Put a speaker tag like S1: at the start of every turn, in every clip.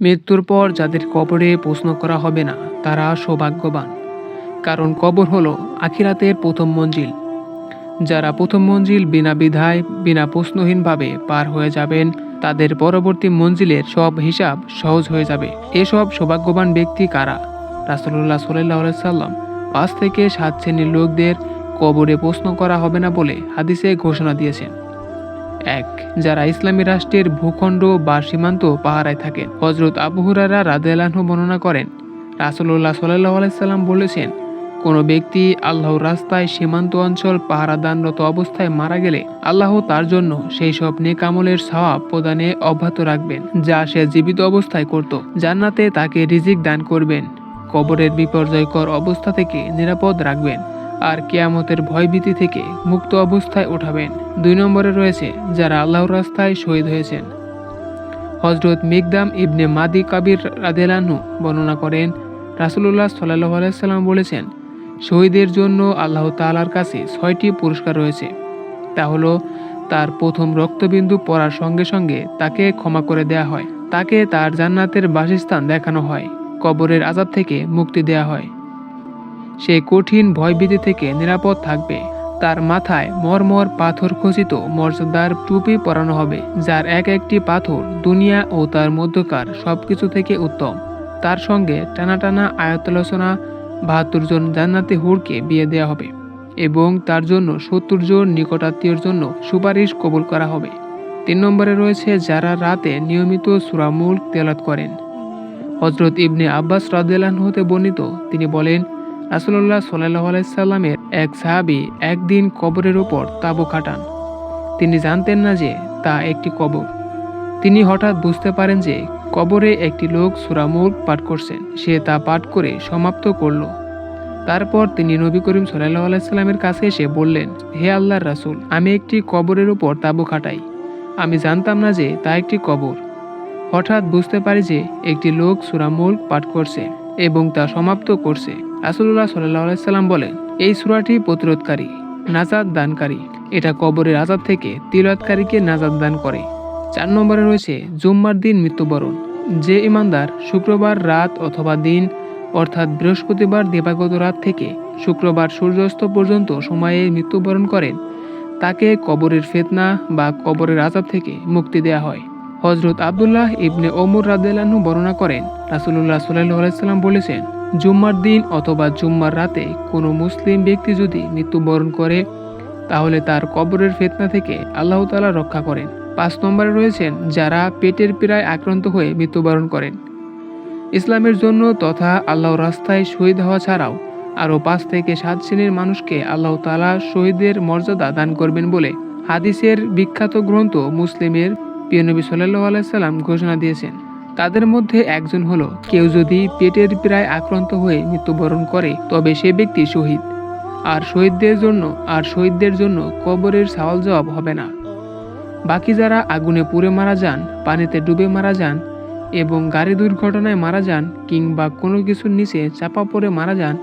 S1: মৃত্যুর পর যাদের কবরে প্রশ্ন করা হবে না, তারা সৌভাগ্যবান। কারণ কবর হলো আখিরাতের প্রথম মঞ্জিল। যারা প্রথম মঞ্জিল বিনা বিধায়, বিনা প্রশ্নহীনভাবে পার হয়ে যাবেন, তাদের পরবর্তী মঞ্জিলের সব হিসাব সহজ হয়ে যাবে। এসব সৌভাগ্যবান ব্যক্তি কারা? রাসুল্লাহ সাল্লাহ সাল্লাম। পাঁচ থেকে সাত শ্রেণির লোকদের কবরে প্রশ্ন করা হবে না বলে হাদিসে ঘোষণা দিয়েছেন। এক, যারা ইসলামী রাষ্ট্রের ভূখণ্ড বা সীমান্ত পাহারায় থাকেন হজরত আবু হুরারা রাদেলাহ বর্ণনা করেন রাসুল্লাহ সাল্লাহ আলাইসাল্লাম বলেছেন, কোনো ব্যক্তি আল্লাহর রাস্তায় সীমান্ত অঞ্চল পাহারাদানরত অবস্থায় মারা গেলে আল্লাহ তার জন্য সেই সব নেকামলের সওয়াব প্রদানে অব্যাহত রাখবেন, যা সে জীবিত অবস্থায় করত। জান্নাতে তাকে রিজিক দান করবেন, কবরের বিপর্যয়কর অবস্থা থেকে নিরাপদ রাখবেন। আর কেয়ামতের ভয়ভীতি থেকে মুক্ত অবস্থায় ওঠাবেন। দুই নম্বরে রয়েছে, যারা আল্লাহর রাস্তায় শহীদ হয়েছেন। হজরত মিকদাম ইবনে মাদি কাবির রাদেলানহু বর্ণনা করেন রাসুল্লাহ সাল্লাহ আলাইসাল্লাম বলেছেন, শহীদের জন্য আল্লাহ তালার কাছে ছয়টি পুরস্কার রয়েছে। তা হলো, তার প্রথম রক্তবিন্দু পড়ার সঙ্গে সঙ্গে তাকে ক্ষমা করে দেয়া হয়। তাকে তার জান্নাতের বাসস্থান দেখানো হয়। কবরের আজাব থেকে মুক্তি দেয়া হয়। সে কঠিন ভয়ভীতি থেকে নিরাপদ থাকবে। তার মাথায় মরমর পাথর খচিত মর্যাদার টুপি পরানো হবে, যার এক একটি পাথর দুনিয়া ও তার মধ্যকার সবকিছু থেকে উত্তম। তার সঙ্গে টানা টানা আয়তলোচনা বাহাত্তর জন জান্নাতি হুরকে বিয়ে দেওয়া হবে এবং তার জন্য সত্তর জন নিকটাত্মীয়র জন্য সুপারিশ কবুল করা হবে। তিন নম্বরে রয়েছে যারা রাতে নিয়মিত সুরামুল তেলাত করেন। হজরত ইবনে আব্বাস রাদিয়াল্লাহু হতে বর্ণিত, তিনি বলেন রাসুল্লাহ সাল্লাহ আলাইসাল্লামের এক সাহাবি একদিন কবরের ওপর তাবু খাটান। তিনি জানতেন না যে তা একটি কবর। তিনি হঠাৎ বুঝতে পারেন যে কবরে একটি লোক সুরামুল পাঠ করছেন সে তা পাঠ করে সমাপ্ত করল। তারপর তিনি নবী করিম সাল্লাহ আলাইসাল্লামের কাছে এসে বললেন, হে আল্লাহর রাসুল, আমি একটি কবরের উপর তাবু খাটাই। আমি জানতাম না যে তা একটি কবর। হঠাৎ বুঝতে পারি যে একটি লোক সুরামুল পাঠ করছে। এবং তা সমাপ্ত করছে। রাসুল্লাহ সাল্লাহ আলাইসাল্লাম বলেন, এই সুরাটি প্রতিরোধকারী নাজাদ দানকারী। এটা কবরের আজাদ থেকে তিলাতকারীকে নাজাদ দান করে। চার নম্বরে রয়েছে, জুম্মার দিন মৃত্যুবরণ। যে ইমানদার শুক্রবার রাত অথবা দিন, অর্থাৎ বৃহস্পতিবার দেবাগত রাত থেকে শুক্রবার সূর্যাস্ত পর্যন্ত সময়ে মৃত্যুবরণ করেন, তাকে কবরের ফেতনা বা কবরের আজাব থেকে মুক্তি দেয়া হয়। হজরত আবদুল্লাহ ইবনে ওমর রাদেলানু বর্ণনা করেন রাসুল্লাহ সাল্লাহ আলাইসাল্লাম বলেছেন, জুম্মার দিন অথবা জুম্মার রাতে কোনো মুসলিম ব্যক্তি যদি মৃত্যুবরণ করে, তাহলে তার কবরের ফেতনা থেকে আল্লাহ তালা রক্ষা করেন। পাঁচ নম্বরে রয়েছেন, যারা পেটের পীড়ায় আক্রান্ত হয়ে মৃত্যুবরণ করেন। ইসলামের জন্য তথা আল্লাহর রাস্তায় শহীদ হওয়া ছাড়াও আরও পাঁচ থেকে সাত শ্রেণির মানুষকে আল্লাহ তালা শহীদের মর্যাদা দান করবেন বলে হাদিসের বিখ্যাত গ্রন্থ মুসলিমের পিয়নবী সাল্লাহ আলাইসাল্লাম ঘোষণা দিয়েছেন। তাদের মধ্যে একজন হলো, কেউ যদি পেটের প্রায় আক্রান্ত হয়ে মৃত্যুবরণ করে, তবে সে ব্যক্তি শহীদ। আর শহীদদের জন্য, আর শহীদদের জন্য কবরের সওয়াল জবাব হবে না। বাকি যারা আগুনে পুড়ে মারা যান, পানিতে ডুবে মারা যান এবং গাড়ি দুর্ঘটনায় মারা যান কিংবা কোনো কিছুর নিচে চাপা পড়ে মারা যান,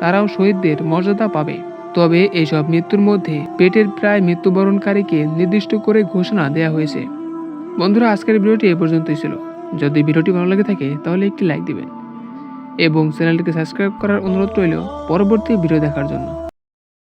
S1: তারাও শহীদদের মর্যাদা পাবে। তবে এইসব মৃত্যুর মধ্যে পেটের প্রায় মৃত্যুবরণকারীকে নির্দিষ্ট করে ঘোষণা দেওয়া হয়েছে। বন্ধুরা, আজকের ভিডিওটি এ পর্যন্তই ছিল। যদি ভিডিওটি ভালো লাগে থাকে, তাহলে একটি লাইক দিবেন। এবং চ্যানেলটিকে সাবস্ক্রাইব করার অনুরোধ রইল পরবর্তী ভিডিও দেখার জন্য।